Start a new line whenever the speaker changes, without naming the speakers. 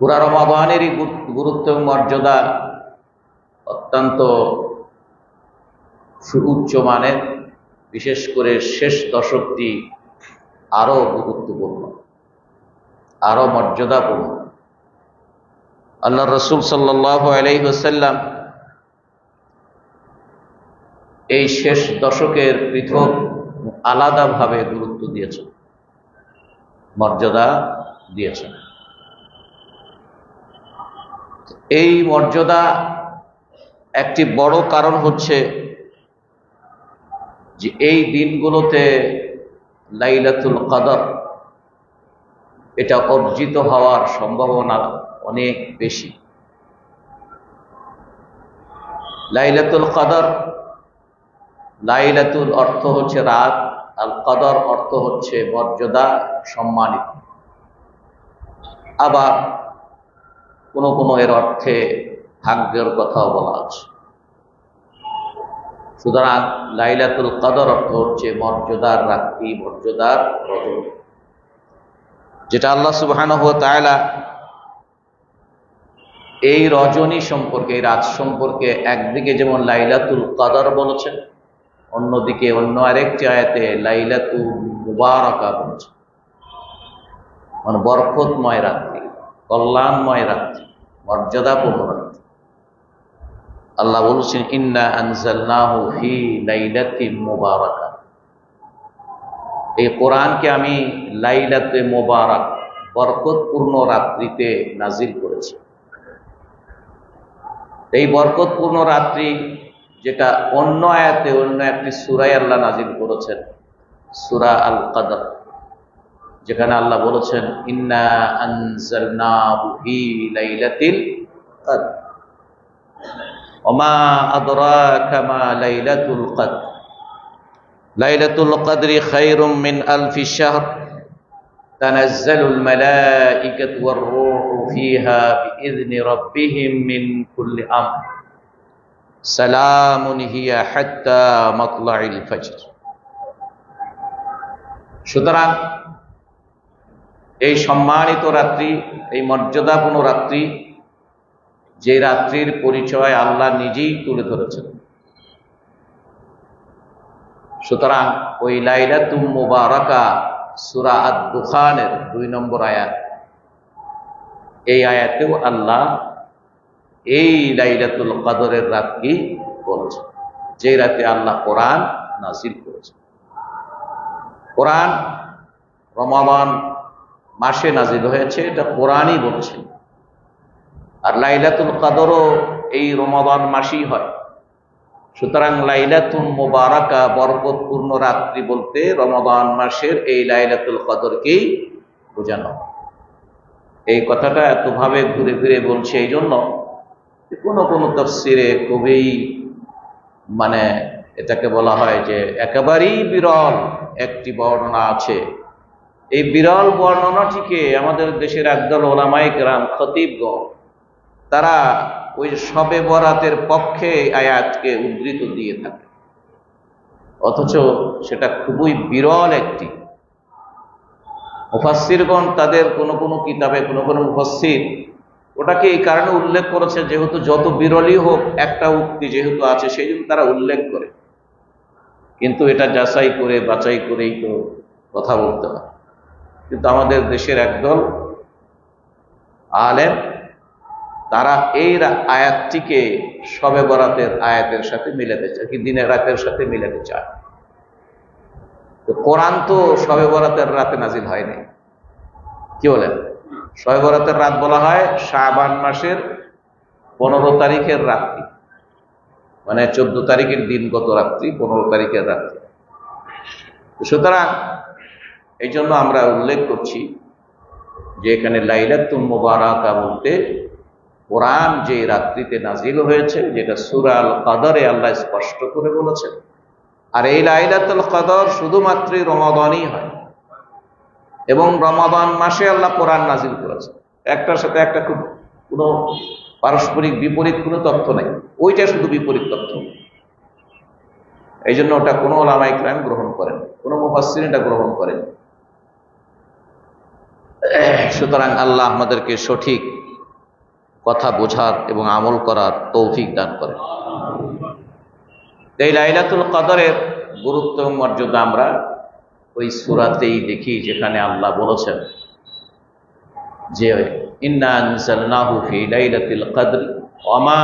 পুরা রমাবানেরই গুরুত্ব এবং মর্যাদা অত্যন্ত সুউচ্চ মানের। বিশেষ করে শেষ দশকটি আরও গুরুত্বপূর্ণ আরও মর্যাদাপূর্ণ। আল্লাহ রসুল সাল্লাহ আলহিহাসাল্লাম এই শেষ দশকের পৃথক আলাদাভাবে গুরুত্ব দিয়েছেন, মর্যাদা দিয়েছেন। এই মর্যাদা একটি বড় কারণ হচ্ছে যে এই দিনগুলোতে লাইলাতুল কদর, এটা অর্জিত হওয়ার সম্ভাবনা অনেক বেশি। লাইলাতুল কদর, লাইলাতুল অর্থ হচ্ছে রাত আর কদর অর্থ হচ্ছে মর্যাদা সম্মানিত। আবার কোনো কোনো এর অর্থে ভাগ্যের কথাও বলা আছে। সুতরাং লাইলাতুল কদর অর্থ হচ্ছে মর্যাদার রাত্রি, মর্যাদার রজনী। যেটা আল্লাহ সুবাহান এই রজনী সম্পর্কে, এই রাত সম্পর্কে একদিকে যেমন লাইলাতুল কদর বলেছেন, অন্যদিকে অন্য আরেকটি আয়াতে লাইলাতুল মুবারকা বলেছেন। মানে বরকতময় রাত্রি কল্যাণময় রাত্রি, মর্যাদাপূর্ণ রাত্রি। আল্লাহ বলছেন, ইন্না আনজালনাহু ফি লাইলাতি মুবারাকা। এই কোরআনকে আমি লাইলাতে মোবারক, বরকতপূর্ণ রাত্রিতে নাজিল করেছি। এই বরকতপূর্ণ রাত্রি, যেটা অন্য আয়াতে অন্য একটি সুরাই আল্লাহ নাজিল করেছেন, সুরা আল কাদর যেখানে আল্লাহ বলেছেন ইন্না আনজালনাহু ফি লাইলাতিল কদর ওমা আদরাকা মা লাইলাতুল কদর লাইলাতুল কদরি খায়রুম মিন আলফি শাহর تنزل الملائكة والروح فيها بإذن ربهم من كل أمر سلام هي حتى مطلع الفجر সুতরাং এই সম্মানিত রাত্রি, এই মর্যাদাপূর্ণ রাত্রি, যে রাত্রির পরিচয় আল্লাহ নিজেই তুলে ধরেছেন। সুতরাং ওই লাইলাতুম মুবারাকা সুরা আদ দুই নম্বর আয়াত, এই আয়াতেও আল্লাহ এই লাইলাতুল কাদরের রাতকে বলছে যে রাতে আল্লাহ কোরআন নাজিল করেছে কোরআন রমাবান মাসে নাজিল হয়েছে, এটা কোরআনই বলছে। আর লাইলাতুল কাদরও এই রমাবান মাসেই হয়। সুতরাং লাইলাতুল মোবারকা, বরকতপূর্ণ রাত্রি বলতে রমাদান মাসের এই লাইলাতুল কদরকেই বোঝানো। এই কথাটা এতভাবে ঘুরে ফিরে বলছে এই জন্য কোনো কোনো তফসিরে খুবই মানে এটাকে বলা হয় যে একেবারেই বিরল একটি বর্ণনা আছে। এই বিরল বর্ণনাটিকে আমাদের দেশের একদল ওলামাইক রাম খতিবগণ, তারা ওই সবে বরাতের পক্ষে আয়াতকে উদ্ধৃত দিয়ে থাকে। অথচ সেটা খুবই বিরল একটি। মুফাসিরগণ তাদের কোন কোন কিতাবে, কোন কোন মুফাসির ওটাকে এই কারণে উল্লেখ করেছে যেহেতু যত বিরলই হোক, একটা উক্তি যেহেতু আছে, সেই জন্য তারা উল্লেখ করে। কিন্তু এটা যাচাই করে, বাছাই করেই তো কথা বলতে হয়। কিন্তু আমাদের দেশের একদল আলেম, তারা এই আয়াতটিকে সবে বরাতের আয়াতের সাথে মিলাতে চায়, কি দিনের রাতের সাথে মিলাতে চায়। তো কোরআন তো সবে বরাতের রাতে নাজিল হয়নি। কি বলেন? সবে বরাতের রাত বলা হয় শাহবান মাসের পনেরো তারিখের রাত্রি। মানে চোদ্দ তারিখের দিনগত রাত্রি, পনেরো তারিখের রাত্রি। সুতরাং এই জন্য আমরা উল্লেখ করছি যে এখানে লাইলাতুল মুবারাকা বলতে কোরআন যে রাত্রিতে নাজিল হয়েছে, যেটা সুরাল কাদরে আল্লাহ স্পষ্ট করে বলেছেন, আর এই লাইলাতুল কদর শুধুমাত্রই রমাদানই হয়। এবং রমাদান মাসে আল্লাহ কোরআন নাজিল করেছে একটার সাথে একটা খুব কোনো পারস্পরিক বিপরীত কোনো তথ্য নেই। ওইটা শুধু বিপরীত তথ্য। এই জন্য ওটা কোনো ওলামা ইকরাম গ্রহণ করেন, কোনো মুফাসিন এটা গ্রহণ করেন। সুতরাং আল্লাহ আমাদেরকে সঠিক কথা বোঝার এবং আমল করার তৌফিক দান করে এই লাইলাতুল কদরের গুরুত্ব এবং মর্যাদা আমরা ওই সুরাতেই দেখি, যেখানে আল্লাহ বলেছেন যে, ইন্না আনসালনাহু ফি লাইলাতিল কদর ওমা